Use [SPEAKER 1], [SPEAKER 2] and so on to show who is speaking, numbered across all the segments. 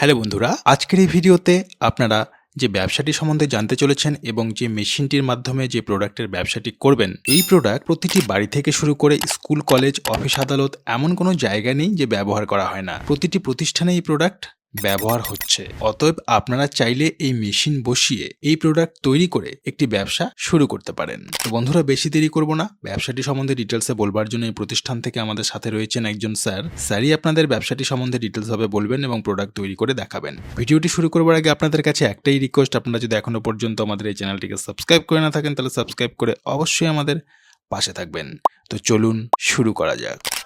[SPEAKER 1] Hello বন্ধুরা, আজকের এই ভিডিওতে আপনারা যে ব্যবসাটি সম্বন্ধে জানতে চলেছেন এবং যে মেশিনটির মাধ্যমে যে প্রোডাক্টের ব্যবসাটি করবেন, এই প্রোডাক্ট প্রতিটি বাড়ি থেকে শুরু করে স্কুল, কলেজ, অফিস আদালত এমন কোনো জায়গা নেই যে ব্যবহার করা হয় না। প্রতিটি প্রতিষ্ঠানে এই প্রোডাক্ট ব্যবহার হচ্ছে। অতএব আপনারা চাইলে এই মেশিন বসিয়ে এই প্রোডাক্ট তৈরি করে একটি ব্যবসা শুরু করতে পারেন। তো বন্ধুরা, বেশি দেরি করব না। ব্যবসাটি সম্বন্ধে ডিটেলসে বলবার জন্য এই প্রতিষ্ঠান থেকে আমাদের সাথে রয়েছেন একজন স্যার। স্যারই আপনাদের ব্যবসাটি সম্বন্ধে ডিটেলস ভাবে বলবেন এবং প্রোডাক্ট তৈরি করে দেখাবেন। ভিডিওটি শুরু করবার আগে আপনাদের কাছে একটাই রিকোয়েস্ট আপনারা যদি এখনও পর্যন্ত আমাদের এই চ্যানেলটিকে সাবস্ক্রাইব করে না থাকেন, তাহলে সাবস্ক্রাইব করে অবশ্যই আমাদের পাশে থাকবেন। তো চলুন শুরু করা যাক।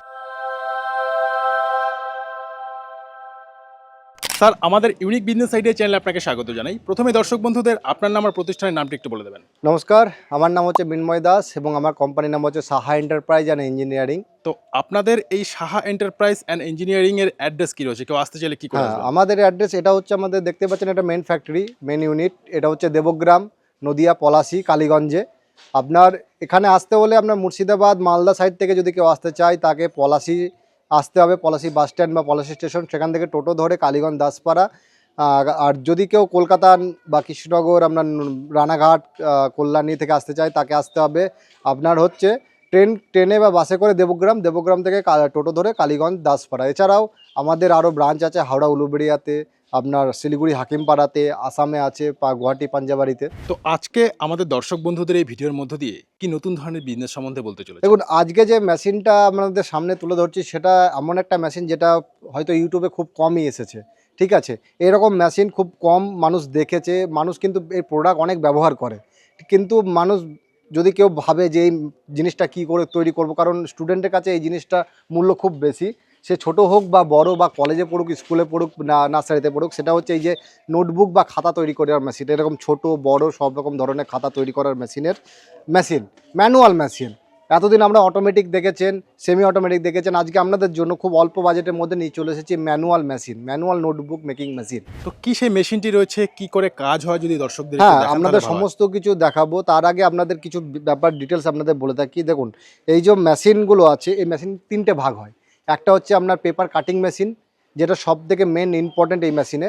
[SPEAKER 2] স্যার আমাদের ইউনিক বিজনেস আইডিয়া চ্যানেলে আপনাকে স্বাগত জানাই। প্রথমে দর্শক বন্ধুদের আপনার নাম আর প্রতিষ্ঠানের নামটি একটু বলে দেবেন।
[SPEAKER 3] নমস্কার আমার নাম হচ্ছে মিন্ময় দাস এবং আমার কোম্পানির নাম হচ্ছে সাহা এন্টারপ্রাইজ অ্যান্ড ইঞ্জিনিয়ারিং
[SPEAKER 2] তো আপনাদের এই সাহা এন্টারপ্রাইজ অ্যান্ড ইঞ্জিনিয়ারিং এর অ্যাড্রেস কি রয়েছে? কেউ আসতে চাইলে কি করে
[SPEAKER 3] হ্যাঁ আমাদের অ্যাড্রেস এটা হচ্ছে আমাদের দেখতে পাচ্ছেন এটা মেন ফ্যাক্টরি মেন ইউনিট এটা হচ্ছে দেবগ্রাম নদিয়া পলাশি কালীগঞ্জে। আপনার এখানে আসতে হলে আপনার মুর্শিদাবাদ মালদা সাইড থেকে যদি কেউ আসতে চায় তাকে পলাশি আসতে হবে পলাশি বাস স্ট্যান্ড বা পলাশি স্টেশন। সেখান থেকে টোটো ধরে কালীগঞ্জ দাসপাড়া। আর যদি কেউ কলকাতা বা কৃষ্ণনগর আপনার রানাঘাট কল্যাণী থেকে আসতে চায় তাকে আসতে হবে। আপনার হচ্ছে ট্রেন, ট্রেনে বা বাসে করে দেবগ্রাম। দেবগ্রাম থেকে টোটো ধরে কালীগঞ্জ দাসপাড়া। এছাড়াও আমাদের আরও ব্রাঞ্চ আছে হাওড়া, উলুবেড়িয়াতে। আপনার শিলিগুড়ি হাকিমপাড়াতে আসামে আছে পা- গুয়াহাটি পাঞ্জাবাড়িতে।
[SPEAKER 2] তো আজকে আমাদের দর্শক বন্ধুদের এই ভিডিওর মধ্য দিয়ে কি নতুন ধরনের বিজনেস সম্বন্ধে বলতে চলে
[SPEAKER 3] দেখুন আজকে যে মেশিনটা আপনাদের সামনে তুলে ধরছি সেটা এমন একটা মেশিন যেটা হয়তো ইউটিউবে খুব কমই এসেছে। ঠিক আছে? এরকম মেশিন খুব কম মানুষ দেখেছে মানুষ কিন্তু এই প্রোডাক্ট অনেক ব্যবহার করে। কিন্তু মানুষ যদি কেউ ভাবে যে এই জিনিসটা কী করে তৈরি করব কারণ স্টুডেন্টের কাছে এই জিনিসটা মূল্য খুব বেশি। সে ছোট হোক বা বড় বা কলেজে পড়ুক স্কুলে পড়ুক না নার্সারিতে পড়ুক সেটা হচ্ছে এই যে নোটবুক বা খাতা তৈরি করার মেশিন এরকম ছোট বড় সব রকম ধরনের খাতা তৈরি করার মেশিনের মেশিন ম্যানুয়াল মেশিন এতদিন আমরা অটোমেটিক দেখেছেন সেমি অটোমেটিক দেখেছেন আজকে আপনাদের জন্য খুব অল্প বাজেটের মধ্যে নিয়ে চলে এসেছি manual machine manual notebook making machine
[SPEAKER 2] তো কি সেই মেশিনটি রয়েছে? কি করে কাজ হয় যদি দর্শকদের
[SPEAKER 3] হ্যাঁ আপনাদের। সমস্ত কিছু দেখাবো। তার আগে আপনাদের কিছু ব্যাপার ডিটেলস আপনাদের বলে থাকি। দেখুন এই যে মেশিনগুলো আছে এই মেশিন তিনটে ভাগ হয়। একটা হচ্ছে আপনার পেপার কাটিং মেশিন যেটা সব থেকে মেন ইম্পর্টেন্ট এই মেশিনে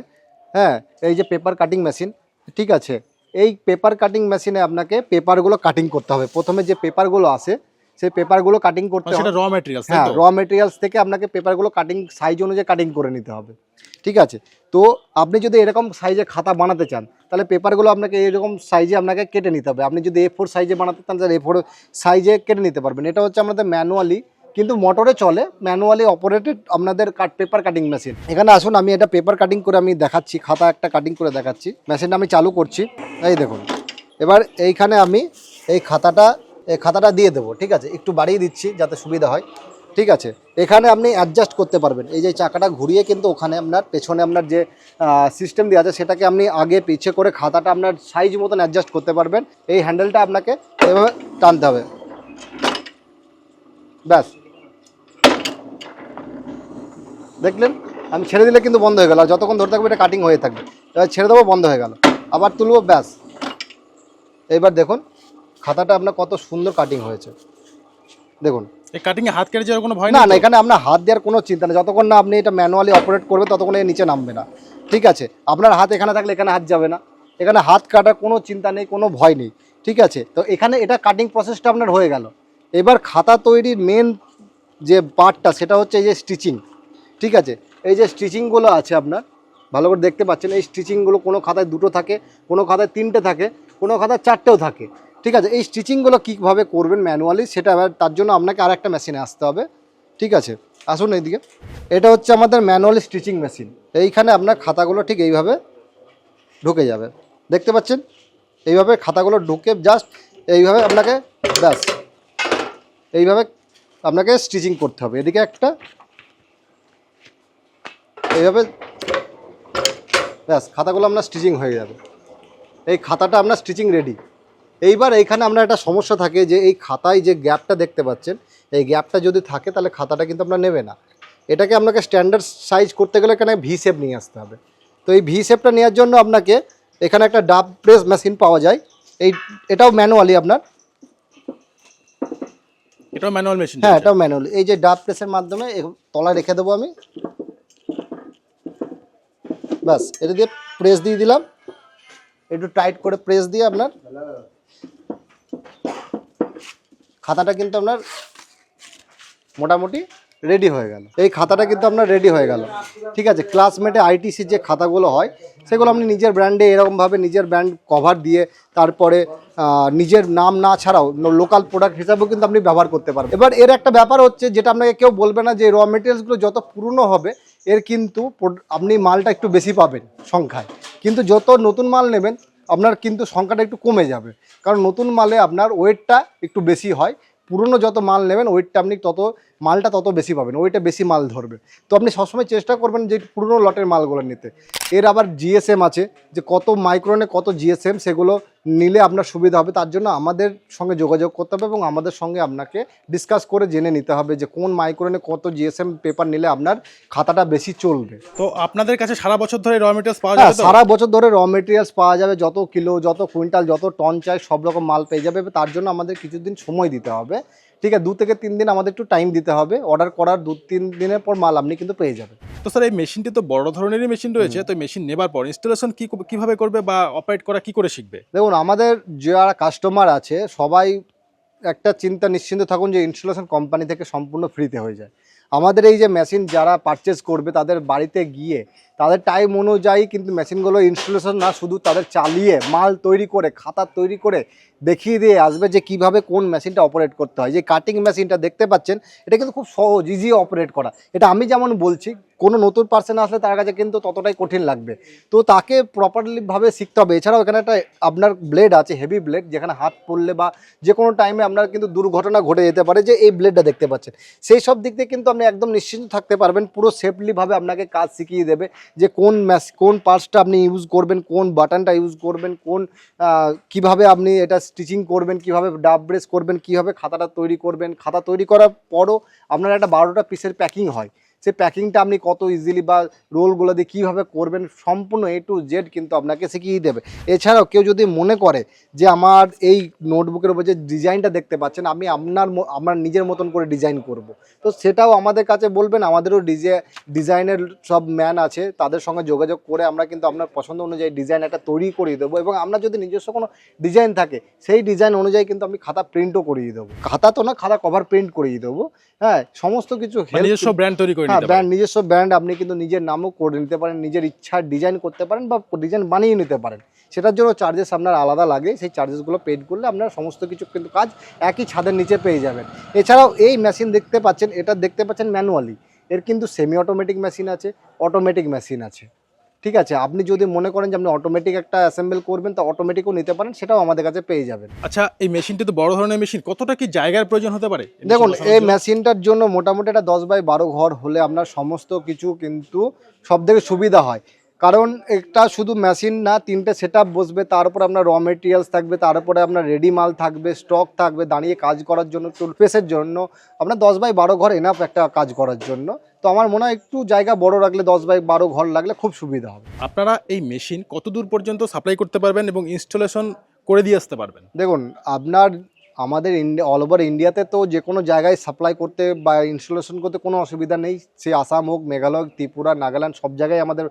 [SPEAKER 3] হ্যাঁ এই যে পেপার কাটিং মেশিন ঠিক আছে? এই পেপার কাটিং মেশিনে আপনাকে পেপারগুলো কাটিং করতে হবে। প্রথমে যে পেপারগুলো আসে সেই পেপারগুলো কাটিং করতে
[SPEAKER 2] মানে
[SPEAKER 3] হবে।
[SPEAKER 2] র ম্যাটেরিয়ালস
[SPEAKER 3] হ্যাঁ র মেটেরিয়ালস থেকে আপনাকে পেপারগুলো কাটিং সাইজ অনুযায়ী কাটিং করে নিতে হবে। ঠিক আছে? তো আপনি যদি এরকম সাইজে খাতা বানাতে চান তাহলে পেপারগুলো আপনাকে এরকম সাইজে আপনাকে কেটে নিতে হবে। আপনি যদি এ ফোর সাইজে বানাতে চান তাহলে এ ফোর সাইজে কেটে নিতে পারবেন। এটা হচ্ছে আমাদের ম্যানুয়ালি কিন্তু মোটরে চলে ম্যানুয়ালি অপারেটেড আপনাদের কাট পেপার কাটিং মেশিন এখানে আসুন, আমি এটা পেপার কাটিং করে আমি দেখাচ্ছি, খাতা একটা কাটিং করে দেখাচ্ছি। মেশিনটা আমি চালু করছি। এই দেখুন, এবার এইখানে আমি এই খাতাটা এই খাতাটা দিয়ে দেবো, ঠিক আছে? একটু বাড়িয়ে দিচ্ছি যাতে সুবিধা হয়, ঠিক আছে? এখানে আপনি অ্যাডজাস্ট করতে পারবেন। এই যে চাকাটা ঘুরিয়ে কিন্তু ওখানে আপনার পেছনে আপনার যে সিস্টেম দেওয়া আছে, সেটাকে আপনি আগে পিছে করে খাতাটা আপনার সাইজ মতন অ্যাডজাস্ট করতে পারবেন। এই হ্যান্ডেলটা আপনাকে এভাবে টানতে হবে। ব্যাস। দেখলেন? আমি ছেড়ে দিলে কিন্তু বন্ধ হয়ে গেল। আর যতক্ষণ ধরে থাকবে এটা কাটিং হয়ে থাকবে। এবার ছেড়ে দেবো বন্ধ হয়ে গেল। আবার তুলবো ব্যাস। এইবার দেখুন খাতাটা আপনার কত সুন্দর কাটিং হয়েছে। দেখুন।
[SPEAKER 2] এই কাটিং এ হাত কেটে যাওয়ার কোনো ভয়
[SPEAKER 3] না না এখানে আপনার হাত দেওয়ার কোনো চিন্তা নেই। যতক্ষণ না আপনি এটা ম্যানুয়ালি অপারেট করবে ততক্ষণ এর নিচে নামবে না। ঠিক আছে? আপনার হাত এখানে থাকলে এখানে হাত যাবে না। এখানে হাত কাটার কোনো চিন্তা নেই কোনো ভয় নেই। ঠিক আছে? তো এখানে এটা কাটিং প্রসেসটা আপনার হয়ে গেল। এবার খাতা তৈরির মেন যে পার্টটা সেটা হচ্ছে এই যে স্টিচিং ঠিক আছে? এই যে স্টিচিংগুলো আছে আপনার, ভালো করে দেখতে পাচ্ছেন, এই স্টিচিংগুলো কোনো খাতায় দুটো থাকে, কোনো খাতায় তিনটে থাকে, কোনো খাতায় চারটেও থাকে। ঠিক আছে? এই স্টিচিংগুলো কীভাবে করবেন ম্যানুয়ালি সেটা তার জন্য আপনাকে আর একটা মেশিনে আসতে হবে। ঠিক আছে? আসুন এইদিকে। এটা হচ্ছে আমাদের ম্যানুয়ালি স্টিচিং মেশিন এইখানে আপনার খাতাগুলো ঠিক এইভাবে ঢুকে যাবে। দেখতে পাচ্ছেন? এইভাবে খাতাগুলো ঢুকে জাস্ট এইভাবে আপনাকে ব্যাস, এইভাবে আপনাকে স্টিচিং করতে হবে। এদিকে একটা এইভাবে ব্যাস খাতাগুলো আপনার স্টিচিং হয়ে যাবে। এই খাতাটা আপনার স্টিচিং রেডি এইবার এইখানে আপনার একটা সমস্যা থাকে যে এই খাতায় যে গ্যাপটা দেখতে পাচ্ছেন এই গ্যাপটা যদি থাকে তাহলে খাতাটা কিন্তু আপনার নেবে না। এটাকে আপনাকে স্ট্যান্ডার্ড সাইজ করতে গেলে এখানে ভি শেপ নিয়ে আসতে হবে। তো এই ভি শেপটা নেওয়ার জন্য আপনাকে এখানে একটা ডাব প্রেস মেশিন পাওয়া যায়। এই এটাও ম্যানুয়ালি আপনার।
[SPEAKER 2] এটাও ম্যানুয়াল মেশিন
[SPEAKER 3] হ্যাঁ এটাও ম্যানুয়ালি এই যে ডাব প্রেসের মাধ্যমে তলায় রেখে দেবো আমি। ব্যাস, এটা দিয়ে প্রেস দিয়ে দিলাম। একটু টাইট করে প্রেস দিয়ে আপনার খাতাটা কিন্তু আপনার মোটামুটি রেডি হয়ে গেল। এই খাতাটা কিন্তু আপনার রেডি হয়ে গেল। ঠিক আছে? ক্লাসমেটে আইটিসির যে খাতাগুলো হয়, সেগুলো আপনি নিজের ব্র্যান্ডে এরকমভাবে নিজের ব্র্যান্ড কভার দিয়ে তারপরে নিজের নাম না ছাড়াও লোকাল প্রোডাক্ট হিসাবেও কিন্তু আপনি ব্যবহার করতে পারবেন। এবার এর একটা ব্যাপার হচ্ছে যেটা আপনাকে কেউ বলবে না যে র মেটেরিয়ালসগুলো যত পুরনো হবে, এর কিন্তু আপনি মালটা একটু বেশি পাবেন সংখ্যায়। কিন্তু যত নতুন মাল নেবেন, আপনার কিন্তু সংখ্যাটা একটু কমে যাবে। কারণ নতুন মালে আপনার ওয়েটটা একটু বেশি হয় পুরনো যত মাল নেবেন ওয়েটটা আপনি তত, মালটা তত বেশি পাবেন, ওইটা বেশি মাল ধরবে। তো আপনি সবসময় চেষ্টা করবেন যে পুরনো লটের মালগুলো নিতে। এর আবার জিএসএম আছে, যে কত মাইক্রোনে কত জিএসএম সেগুলো নিলে আপনার সুবিধা হবে। তার জন্য আমাদের সঙ্গে যোগাযোগ করতে হবে এবং আমাদের সঙ্গে আপনাকে ডিসকাস করে জেনে নিতে হবে যে কোন মাইক্রোনে কত জিএসএম পেপার নিলে আপনার খাতাটা বেশি চলবে।
[SPEAKER 2] তো আপনাদের কাছে সারা বছর ধরে র মেটেরিয়ালস পাওয়া
[SPEAKER 3] হ্যাঁ
[SPEAKER 2] যাবে
[SPEAKER 3] সারা বছর ধরে র মেটেরিয়ালস পাওয়া যাবে। যত কিলো যত কুইন্টাল যত টন চাই সব রকম মাল পেয়ে যাবে। তার জন্য আমাদের কিছুদিন সময় দিতে হবে। ঠিক আছে দু থেকে তিন দিন আমাদের একটু টাইম দিতে হবে। অর্ডার করার দু তিন দিনের পর মাল আপনি কিন্তু পেয়ে যাবেন।
[SPEAKER 2] তো স্যার এই মেশিনটি তো বড় ধরনেরই মেশিন রয়েছে তো মেশিন নেবার পর ইনস্টলেশন কি কীভাবে করবে বা অপারেট করা কি করে শিখবে?
[SPEAKER 3] দেখুন আমাদের যারা কাস্টমার আছে সবাই একটা চিন্তা নিশ্চিন্ত থাকুন যে ইনস্টলেশন কোম্পানি থেকে সম্পূর্ণ ফ্রিতে হয়ে যায়। আমাদের এই যে মেশিন যারা পারচেস করবে তাদের বাড়িতে গিয়ে তাদের টাইম অনুযায়ী কিন্তু মেশিনগুলো ইনস্টলেশন না, শুধু তাদের চালিয়ে মাল তৈরি করে, খাতা তৈরি করে দেখিয়ে দিয়ে আসবে যে কীভাবে কোন মেশিনটা অপারেট করতে হয়। যে কাটিং মেশিনটা দেখতে পাচ্ছেন, এটা কিন্তু খুব সহজ ইজি অপারেট করা। এটা আমি যেমন বলছি, কোনো নতুন পার্সন আসলে তার কাছে কিন্তু ততটাই কঠিন লাগবে। তো তাকে প্রপারলিভাবে শিখতে হবে। এছাড়াও এখানে একটা আপনার ব্লেড আছে হেভি ব্লেড যেখানে হাত পড়লে বা যে কোনো টাইমে আপনার কিন্তু দুর্ঘটনা ঘটে যেতে পারে যে এই ব্লেডটা দেখতে পাচ্ছেন। সেই সব দিক দিয়ে কিন্তু আপনি একদম নিশ্চিন্ত থাকতে পারবেন, পুরো সেফলিভাবে আপনাকে কাজ শিখিয়ে দেবে। যে কোন ম্যাস, কোন পার্টসটা আপনি ইউজ করবেন, কোন বাটনটা ইউজ করবেন, কোন কীভাবে আপনি এটা স্টিচিং করবেন, কীভাবে ডাব ব্রেস করবেন, কীভাবে খাতাটা তৈরি করবেন, খাতা তৈরি করার পরও আপনার একটা বারোটা পিসের প্যাকিং হয়। সেই প্যাকিংটা আপনি কত ইজিলি বা রোলগুলো দিয়ে কীভাবে করবেন সম্পূর্ণ এ টু জেড কিন্তু আপনাকে শিখিয়ে দেবে। এছাড়াও কেউ যদি মনে করে যে আমার এই নোটবুকের উপর যে ডিজাইনটা দেখতে পাচ্ছেন আমি আপনার আমার নিজের মতন করে ডিজাইন করব। তো সেটাও আমাদের কাছে বলবেন আমাদেরও ডিজে ডিজাইনের সব ম্যান আছে তাদের সঙ্গে যোগাযোগ করে আমরা কিন্তু আপনার পছন্দ অনুযায়ী ডিজাইন একটা তৈরি করিয়ে দেবো এবং আমরা যদি নিজস্ব কোনো ডিজাইন থাকে সেই ডিজাইন অনুযায়ী কিন্তু আমি খাতা প্রিন্টও করিয়ে দেবো। খাতা তো না খাতা কভার প্রিন্ট করিয়ে দেবো। হ্যাঁ সমস্ত কিছু
[SPEAKER 2] নিজস্ব ব্র্যান্ড তৈরি করে
[SPEAKER 3] হ্যাঁ ব্র্যান্ড নিজস্ব ব্র্যান্ড আপনি কিন্তু নিজের নামও করে নিতে পারেন নিজের ইচ্ছা ডিজাইন করতে পারেন বা ডিজাইন বানিয়ে নিতে পারেন। সেটার জন্য চার্জেস আপনার আলাদা লাগে সেই চার্জেসগুলো পেড করলে আপনার সমস্ত কিছু কিন্তু কাজ একই ছাদের নিচে পেয়ে যাবেন। এছাড়াও এই মেশিন দেখতে পাচ্ছেন এটা দেখতে পাচ্ছেন ম্যানুয়ালি এর কিন্তু সেমি অটোমেটিক মেশিন আছে অটোমেটিক মেশিন আছে। ঠিক আছে আপনি যদি মনে করেন যে আপনি অটোমেটিক একটা অ্যাসেম্বল করবেন তো অটোমেটিকও নিতে পারেন সেটাও আমাদের কাছে পেয়ে যাবেন।
[SPEAKER 2] আচ্ছা এই মেশিনটি তো বড় ধরনের মেশিন কতটা কি জায়গার প্রয়োজন হতে পারে?
[SPEAKER 3] দেখুন এই মেশিনটার জন্য মোটামুটি একটা দশ বাই বারো ঘর হলে আপনার সমস্ত কিছু কিন্তু সব থেকে সুবিধা হয়। কারণ একটা শুধু মেশিন না তিনটে সেট বসবে তার উপর আপনার র মেটেরিয়ালস থাকবে তার উপরে আপনার রেডি মাল থাকবে স্টক থাকবে দাঁড়িয়ে কাজ করার জন্য টুলপেসের জন্য। আপনার দশ বাই বারো ঘর এনাফ একটা কাজ করার জন্য। তো আমার মনে হয় একটু জায়গা বড় রাখলে দশ বাই বারো ঘর লাগলে খুব সুবিধা হবে।
[SPEAKER 2] আপনারা এই মেশিন কত দূর পর্যন্ত সাপ্লাই করতে পারবেন এবং ইনস্টলেশন করে দিয়ে আসতে পারবেন?
[SPEAKER 3] দেখুন আপনার আমাদের ইন্ডিয়া অল ওভার ইন্ডিয়াতে তো যে কোনো জায়গায় সাপ্লাই করতে বা ইনস্টলেশন করতে কোনো অসুবিধা নেই। সে আসাম হোক মেঘালয় ত্রিপুরা নাগাল্যান্ড সব জায়গায় আমাদের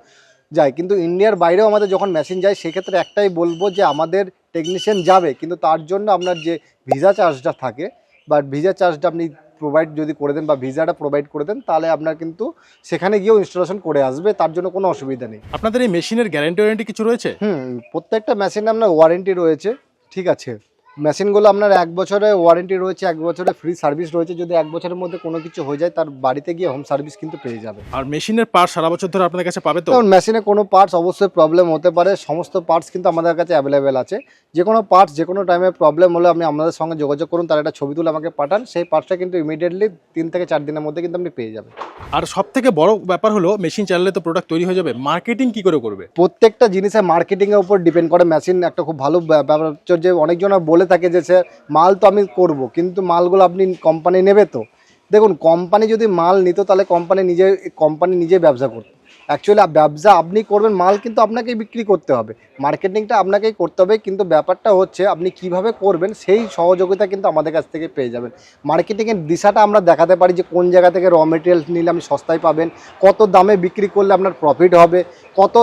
[SPEAKER 3] যায়। কিন্তু ইন্ডিয়ার বাইরেও আমাদের যখন মেশিন যায় সেক্ষেত্রে একটাই বলব যে আমাদের টেকনিশিয়ান যাবে। কিন্তু তার জন্য আপনার যে ভিসা চার্জটা থাকে বা ভিসা চার্জটা আপনি প্রোভাইড যদি করে দেন বা ভিসাটা প্রোভাইড করে দেন তাহলে আপনার কিন্তু সেখানে গিয়েও ইনস্টলেশন করে আসবে তার জন্য কোনো অসুবিধা নেই।
[SPEAKER 2] আপনাদের এই মেশিনের গ্যারেন্টি ওয়ারেন্টি কিছু রয়েছে?
[SPEAKER 3] হুম প্রত্যেকটা মেশিনে আপনার ওয়ারেন্টি রয়েছে ঠিক আছে। মেশিনগুলো আপনার এক বছরে ওয়ারেন্টি রয়েছে এক বছরে ফ্রি সার্ভিস রয়েছে। যদি এক বছরের মধ্যে কোনো কিছু হয়ে যায় তার বাড়িতে গিয়ে হোম সার্ভিস কিন্তু পেয়ে যাবে।
[SPEAKER 2] আর মেশিনের পার্ট সারা বছর ধরে আপনাদের কাছে পাবে তো?
[SPEAKER 3] মেশিনে কোনো পার্টস অবশ্যই প্রবলেম হতে পারে। সমস্ত পার্টস কিন্তু আমাদের কাছে অ্যাভেলেবেল আছে। যে কোনো পার্টস যে কোনো টাইমে প্রবলেম হলে আপনি আমাদের সঙ্গে যোগাযোগ করুন তার একটা ছবি তুলে আমাকে পাঠান। সেই পার্টসটা কিন্তু ইমিডিয়েটলি তিন থেকে চার দিনের মধ্যে কিন্তু আপনি পেয়ে যাবেন।
[SPEAKER 2] আর সব থেকে বড় ব্যাপার হলো মেশিন চালালে তো প্রোডাক্ট তৈরি হয়ে যাবে। মার্কেটিং কি করে করবে?
[SPEAKER 3] প্রত্যেকটা জিনিসের মার্কেটিংয়ের উপর ডিপেন্ড করে। মেশিন একটা খুব ভালো ব্যাপার হচ্ছে যে অনেকজন বলে থাকে যে স্যার, মাল তো আমি করব, কিন্তু মালগুলো আপনি কোম্পানি নেবে তো। দেখুন কোম্পানি যদি মাল নিত, তাহলে কোম্পানি নিজে কোম্পানি নিজে ব্যবসা করতো। অ্যাকচুয়ালি ব্যবসা আপনি করবেন, মাল কিন্তু আপনাকেই বিক্রি করতে হবে। মার্কেটিংটা আপনাকেই করতে হবে, কিন্তু ব্যাপারটা হচ্ছে, আপনি কীভাবে করবেন, সেই সহযোগিতা কিন্তু আমাদের কাছ থেকে পেয়ে যাবেন। মার্কেটিংয়ের দিশাটা আমরা দেখাতে পারি যে, কোন জায়গা থেকে র মেটেরিয়াল নিলে আপনি সস্তায় পাবেন, কত দামে বিক্রি করলে আপনার প্রফিট হবে, কত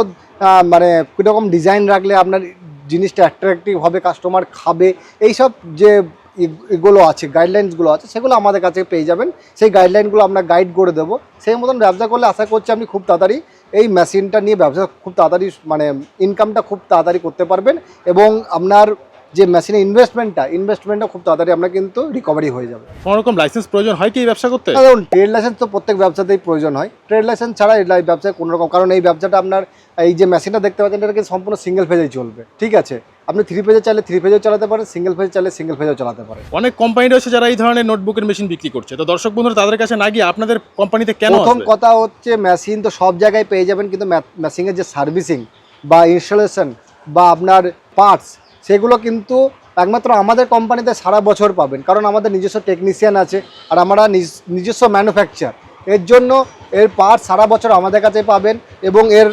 [SPEAKER 3] মানে কীরকম ডিজাইন রাখলে আপনার জিনিসটা অ্যাট্রাকটিভ হবে কাস্টমার খাবে, এইসব যে এগুলো আছে গাইডলাইন্সগুলো আছে, সেগুলো আমাদের কাছে পেয়ে যাবেন। সেই গাইডলাইনগুলো আমরা গাইড করে দেবো। সেই মতন ব্যবসা করলে আশা করছি আপনি খুব তাড়াতাড়ি এই মেশিনটা নিয়ে ব্যবসা খুব তাড়াতাড়ি মানে ইনকামটা খুব তাড়াতাড়ি করতে পারবেন এবং আপনার যে মেশিনের ইনভেস্টমেন্টটা ইনভেস্টমেন্টটা খুব তাড়াতাড়ি আপনার কিন্তু রিকভারি হয়ে যাবে।
[SPEAKER 2] কোনো রকম লাইসেন্স প্রয়োজন হয় কি এই ব্যবসা করতে?
[SPEAKER 3] দেখুন ট্রেড লাইসেন্স তো প্রত্যেক ব্যবসাতেই প্রয়োজন হয়। ট্রেড লাইসেন্স ছাড়া এই ব্যবসায় কোনো রকম কারণ এই ব্যবসাটা আপনার এই যে মেশিনটা দেখতে পাচ্ছেন এটা কিন্তু সম্পূর্ণ সিঙ্গেল ফেজেই চলবে। ঠিক আছে? আপনি থ্রি ফেজে চাইলে থ্রি ফেজেও চালাতে পারেন সিঙ্গেল ফেজে চাইলে সিঙ্গেল ফেজেও চালাতে পারেন।
[SPEAKER 2] অনেক কোম্পানি রয়েছে যারা এই ধরনের নোটবুকের মেশিন বিক্রি করছে। তো দর্শক বন্ধুরা তাদের কাছে না গিয়ে আপনাদের কোম্পানিতে কেন
[SPEAKER 3] প্রথম কথা হচ্ছে মেশিন তো সব জায়গায় পেয়ে যাবেন কিন্তু মেশিনের যে সার্ভিসিং বা ইনস্টলেশন বা আপনার পার্টস সেগুলো কিন্তু একমাত্র আমাদের কোম্পানিতে সারা বছর পাবেন। কারণ আমাদের নিজস্ব টেকনিশিয়ান আছে আর আমরা নিজ- নিজস্ব ম্যানুফ্যাকচার এর জন্য এর পার্ট সারা বছর আমাদের কাছে পাবেন এবং এর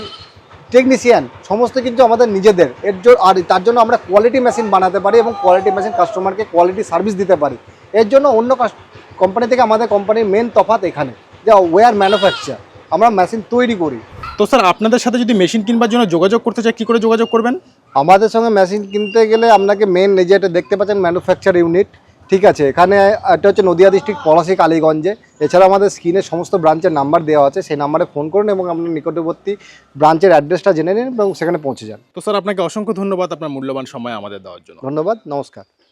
[SPEAKER 3] টেকনিশিয়ান সমস্ত কিন্তু আমাদের নিজেদের। এর জন্য আর তার জন্য আমরা কোয়ালিটি মেশিন বানাতে পারি এবং কোয়ালিটি মেশিন কাস্টমারকে কোয়ালিটি সার্ভিস দিতে পারি। এর জন্য অন্য কোম্পানি থেকে আমাদের কোম্পানির মেন তফাৎ এখানে, যে ওয়ার ম্যানুফ্যাকচার আমরা মেশিন তৈরি করি।
[SPEAKER 2] তো স্যার আপনাদের সাথে যদি মেশিন কিনবার জন্য যোগাযোগ করতে চাই, কী করে যোগাযোগ করবেন?
[SPEAKER 3] আমাদের সঙ্গে মেশিন কিনতে গেলে আপনাকে মেন এই যে এটা দেখতে পাচ্ছেন ম্যানুফ্যাকচার ইউনিট ঠিক আছে? এখানে এটা হচ্ছে নদিয়া ডিস্ট্রিক্ট পলাশি কালীগঞ্জে। এছাড়া আমাদের স্ক্রিনের সমস্ত ব্রাঞ্চের নাম্বার দেওয়া আছে সেই নাম্বারে ফোন করুন এবং আপনার নিকটবর্তী ব্রাঞ্চের অ্যাড্রেসটা জেনে নিন এবং সেখানে পৌঁছে যান।
[SPEAKER 2] তো স্যার আপনাকে অসংখ্য ধন্যবাদ আপনার মূল্যবান সময় আমাদের দেওয়ার জন্য।
[SPEAKER 3] ধন্যবাদ নমস্কার।